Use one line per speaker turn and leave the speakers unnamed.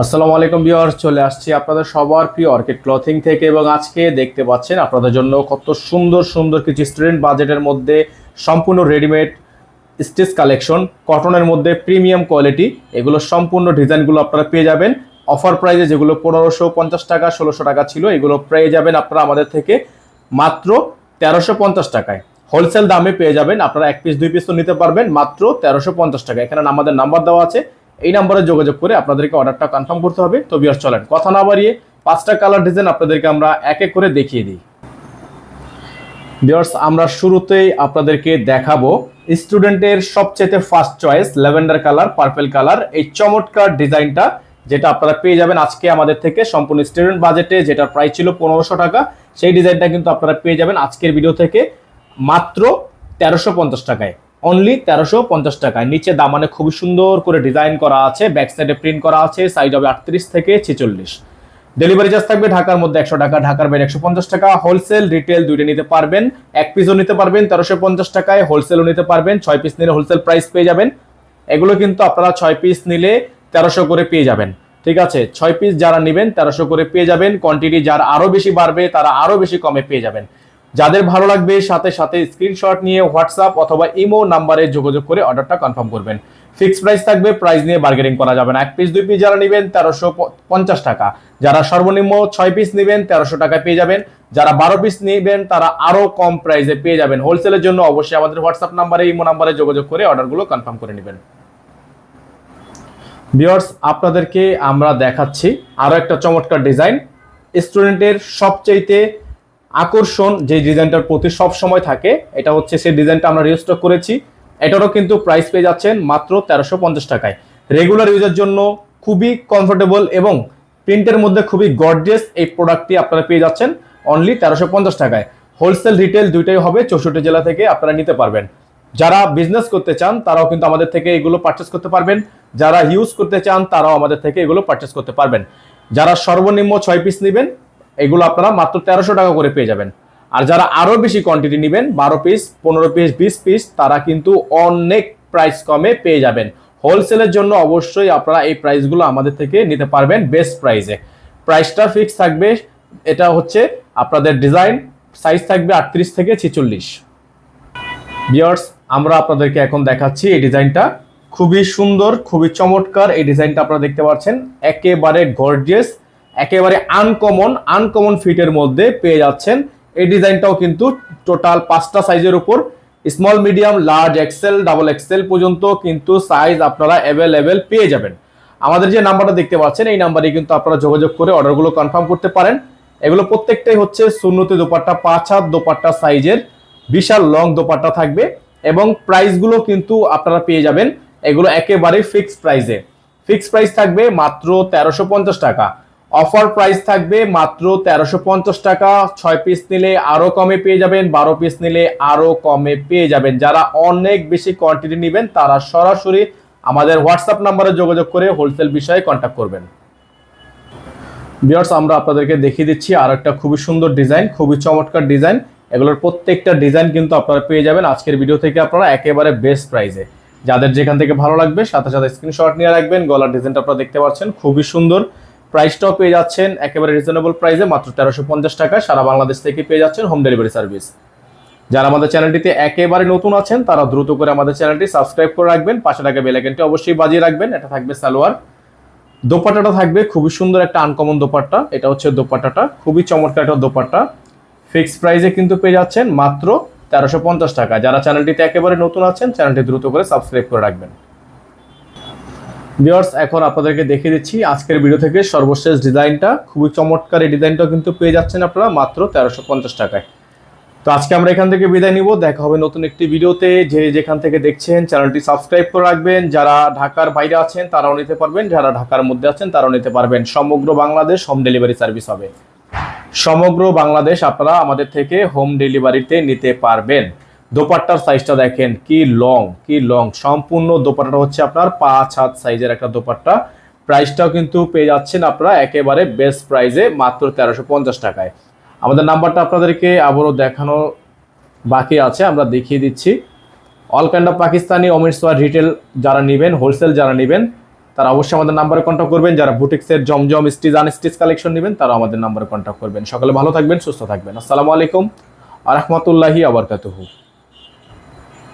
আসসালামু আলাইকুম ভিউয়ার্স, চলে আসছি আপনাদের সবার প্রিয় অর্কিড ক্লথিং থেকে এবং আজকে দেখতে পাচ্ছেন আপনাদের জন্য কত সুন্দর সুন্দর কিছু স্টুডেন্ট বাজেটের মধ্যে সম্পূর্ণ রেডিমেড স্টিচ কালেকশন, কটনের মধ্যে প্রিমিয়াম কোয়ালিটি। এগুলো সম্পূর্ণ ডিজাইনগুলো আপনারা পেয়ে যাবেন। অফার প্রাইজে যেগুলো পনেরোশো পঞ্চাশ টাকা, ষোলোশো টাকা ছিল, এগুলো পেয়ে যাবেন আপনারা আমাদের থেকে মাত্র তেরোশো পঞ্চাশ টাকায়। হোলসেল দামে পেয়ে যাবেন, আপনারা এক পিস, দুই পিস তো নিতে পারবেন, মাত্র তেরোশো পঞ্চাশ টাকা। এখানে আমাদের নাম্বার দেওয়া আছে এই নাম্বারে যোগাযোগ করে আপনাদেরকে অর্ডারটা কনফার্ম করতে হবে। তো বিয়ার চলেন, কথা না বাড়িয়ে পাঁচটা কালার ডিজাইন আপনাদেরকে আমরা এক এক করে দেখিয়ে দিই। বিয়ার্স আমরা শুরুতেই আপনাদেরকে দেখাবো স্টুডেন্টের সবচেয়ে first choice lavender colour purple colour এই চমৎকার ডিজাইনটা যেটা আপনারা পেয়ে যাবেন আজকে আমাদের থেকে। সম্পূর্ণ স্টুডেন্ট বাজেটে যেটা প্রাইস ছিল পনেরোশো টাকা, সেই ডিজাইনটা কিন্তু আপনারা পেয়ে যাবেন আজকের ভিডিও থেকে মাত্র তেরোশো পঞ্চাশ টাকায়। অনলি তেরোশো পঞ্চাশ টাকায়। নিচে দামানে খুবই সুন্দর করে ডিজাইন করা আছে ব্যাক সাইডে প্রিন্ট করা আছে সাইজ হবে আটত্রিশ থেকে ছেচল্লিশ। ডেলিভারি চার্জ থাকবে ঢাকার মধ্যে একশো টাকা, ঢাকার বাইরে একশো পঞ্চাশ টাকা। হোলসেল রিটেল দুইটা নিতে পারবেন, এক পিসও নিতে পারবেন, তেরোশো পঞ্চাশ টাকায়। হোলসেলও নিতে পারবেন, ছয় পিস নিলে হোলসেল প্রাইস পেয়ে যাবেন। এগুলো কিন্তু আপনারা ছয় পিস নিলে তেরোশো করে পেয়ে যাবেন। ঠিক আছে? ছয় পিস যারা নেবেন, তেরোশো করে পেয়ে যাবেন। কোয়ান্টিটি যারা আরও বেশি বাড়বে, তারা আরও বেশি কমে পেয়ে যাবেন। যাদের ভালো লাগবে, সাথে সাথে স্ক্রিনশট নিয়ে হোয়াটসঅ্যাপ অথবা ইমো নাম্বারে যোগাযোগ করে অর্ডারটা কনফার্ম করবেন। ফিক্স প্রাইস থাকবে প্রাইস নিয়ে বার্গেনিং করা যাবে না। এক পিস দুই পিস যারা নেবেন, তেরোশো পঞ্চাশ টাকা। যারা সর্বনিম্ন ছয় পিস নেবেন, তেরোশো টাকায় পেয়ে যাবেন। যারা বারো পিস নেবেন, তারা আরও কম প্রাইসে পেয়ে যাবেন। হোলসেলের জন্য অবশ্যই আমাদের হোয়াটসঅ্যাপ নাম্বারে ইমো নাম্বারে যোগাযোগ করে অর্ডারগুলো কনফার্ম করে নেবেন। বিয়ার্স আপনাদেরকে আমরা দেখাচ্ছি আরও একটা চমৎকার ডিজাইন স্টুডেন্টের সবচাইতে আকর্ষণ যে ডিজাইনটার প্রতি সব সময় থাকে, এটা হচ্ছে সেই ডিজাইনটা আমরা রিস্টক করেছি। এটারও কিন্তু প্রাইস পেয়ে যাচ্ছেন মাত্র তেরোশো পঞ্চাশ টাকায়। রেগুলার ইউজের জন্য খুবই কমফোর্টেবল এবং প্রিন্টের মধ্যে খুবই গর্জিয়াস এই প্রোডাক্টটি আপনারা পেয়ে যাচ্ছেন অনলি তেরোশো পঞ্চাশ টাকায়। হোলসেল রিটেল দুইটাই হবে, চৌষট্টি জেলা থেকে আপনারা নিতে পারবেন। যারা বিজনেস করতে চান, তারাও কিন্তু আমাদের থেকে এগুলো পারচেস করতে পারবেন। যারা ইউজ করতে চান, তারাও আমাদের থেকে এগুলো পারচেস করতে পারবেন। যারা সর্বনিম্ন ছয় পিস নেবেন এগুলো আপনারা মাত্র তেরোশো টাকা করে পেয়ে যাবেন। আর যারা আরও বেশি কোয়ান্টিটি নেবেন, বারো পিস পনেরো পিস বিশ পিস তারা কিন্তু অনেক প্রাইস কমে পেয়ে যাবেন। হোলসেলের জন্য অবশ্যই আপনারা এই প্রাইসগুলো আমাদের থেকে নিতে পারবেন বেস্ট প্রাইসে প্রাইসটা ফিক্স থাকবে, এটা হচ্ছে আপনাদের ডিজাইন সাইজ থাকবে আটত্রিশ থেকে ছেচল্লিশ। বিয়ার্স আমরা আপনাদেরকে এখন দেখাচ্ছি এই ডিজাইনটা খুবই সুন্দর, খুবই চমৎকার, এই ডিজাইনটা আপনারা দেখতে পাচ্ছেন। একেবারে গর্জিয়াস একেবারে আনকমন আনকমন ফিটের মধ্যে পেয়ে যাচ্ছেন। এই ডিজাইনটাও কিন্তু টোটাল পাঁচটা সাইজের উপর। Small medium large XL double XL পর্যন্ত কিন্তু সাইজ আপনারা অ্যাভেলেবেল পেয়ে যাবেন। আমাদের যে নাম্বারটা দেখতে পাচ্ছেন, এই নাম্বারে কিন্তু আপনারা যোগাযোগ করে অর্ডারগুলো কনফার্ম করতে পারেন। এগুলো প্রত্যেকটাই হচ্ছে শূন্যতে দোপাট্টা, পাঁচ হাত দোপাট্টা সাইজের বিশাল লং দোপাট্টা থাকবে এবং প্রাইসগুলো কিন্তু আপনারা পেয়ে যাবেন। এগুলো একেবারে ফিক্সড প্রাইসে ফিক্সড প্রাইস থাকবে মাত্র তেরোশো টাকা। অফার প্রাইস থাকবে মাত্র তেরোশো পঞ্চাশ টাকা। ছয় পিস নিলে আরও কমে পেয়ে যাবেন, বারো পিস নিলে আরও কমে পেয়ে যাবেন। যারা অনেক বেশি কোয়ান্টিটি নেবেন, তারা সরাসরি আমাদের হোয়াটসঅ্যাপ নাম্বারে যোগাযোগ করে হোলসেল বিষয়ে কন্ট্যাক্ট করবেন। বিয়ার্স আমরা আপনাদেরকে দেখিয়ে দিচ্ছি আর একটা খুবই সুন্দর ডিজাইন খুবই চমৎকার ডিজাইন এগুলোর প্রত্যেকটা ডিজাইন কিন্তু আপনারা পেয়ে যাবেন আজকের ভিডিও থেকে আপনারা একেবারে বেস্ট প্রাইসে যাদের যেখান থেকে ভালো লাগবে, সাথে সাথে স্ক্রিনশট নিয়ে রাখবেন। গলার ডিজাইনটা আপনারা দেখতে পাচ্ছেন, খুবই সুন্দর। প্রাইসটাও পেয়ে যাচ্ছেন একেবারে রিজনেবল প্রাইসে মাত্র তেরোশো পঞ্চাশ টাকা সারা বাংলাদেশ থেকে পেয়ে যাচ্ছেন হোম ডেলিভারি সার্ভিস যারা আমাদের চ্যানেলটিতে একেবারে নতুন আছেন, তারা দ্রুত করে আমাদের চ্যানেলটি সাবস্ক্রাইব করে রাখবেন। পাশে থাকা বেলাইকনটি অবশ্যই বাজিয়ে রাখবেন। এটা থাকবে সালোয়ার। দোপাট্টাটা থাকবে খুবই সুন্দর একটা আনকমন দোপাট্টা। এটা হচ্ছে দোপাট্টাটা। খুবই চমৎকার একটা দোপাট্টা। ফিক্সড প্রাইসে কিন্তু পেয়ে যাচ্ছেন মাত্র তেরোশো পঞ্চাশ টাকা। যারা চ্যানেলটিতে একেবারে নতুন আছেন, চ্যানেলটি দ্রুত করে সাবস্ক্রাইব করে রাখবেন। ভিওর্স এখন আপনাদেরকে দেখিয়ে দিচ্ছি আজকের ভিডিও থেকে সর্বশেষ ডিজাইনটা খুবই চমৎকার এই ডিজাইনটাও কিন্তু পেয়ে যাচ্ছেন আপনারা মাত্র তেরোশো পঞ্চাশ টাকায়। তো আজকে আমরা এখান থেকে বিদায় নিব। দেখা হবে নতুন একটি ভিডিওতে যে যেখান থেকে দেখছেন চ্যানেলটি সাবস্ক্রাইব করে রাখবেন। যারা ঢাকার বাইরে আছেন, তারাও নিতে পারবেন। যারা ঢাকার মধ্যে আছেন, তারাও নিতে পারবেন। সমগ্র বাংলাদেশ হোম ডেলিভারি সার্ভিস হবে। সমগ্র বাংলাদেশ আপনারা আমাদের থেকে হোম ডেলিভারিতে নিতে পারবেন। দোপাট্টার সাইজটা দেখেন, কি লং কি লং সম্পূর্ণ দোপাট্টাটা হচ্ছে আপনার পাঁচ হাত সাইজের একটা দোপাট্টা। প্রাইসটাও কিন্তু পেয়ে যাচ্ছেন আপনারা একেবারে বেস্ট প্রাইসে মাত্র তেরোশো পঞ্চাশ টাকায়। আমাদের নাম্বারটা আপনাদেরকে আবারও দেখানো বাকি আছে, আমরা দেখিয়ে দিচ্ছি। অল কাইন্ড অফ পাকিস্তানি অমির সোয়ার রিটেল যারা নেবেন হোলসেল যারা নেবেন, তারা অবশ্যই আমাদের নাম্বারে কন্ট্যাক্ট করবেন। যারা বুটিক্সের জমজম স্টিচ আনস্টিচ কালেকশন নেবেন তারা আমাদের নাম্বারে কন্ট্যাক্ট করবেন। সকালে ভালো থাকবেন, সুস্থ থাকবেন। আসসালামু আলাইকুম আ রহমতুল্লাহি আবরকাতুহু।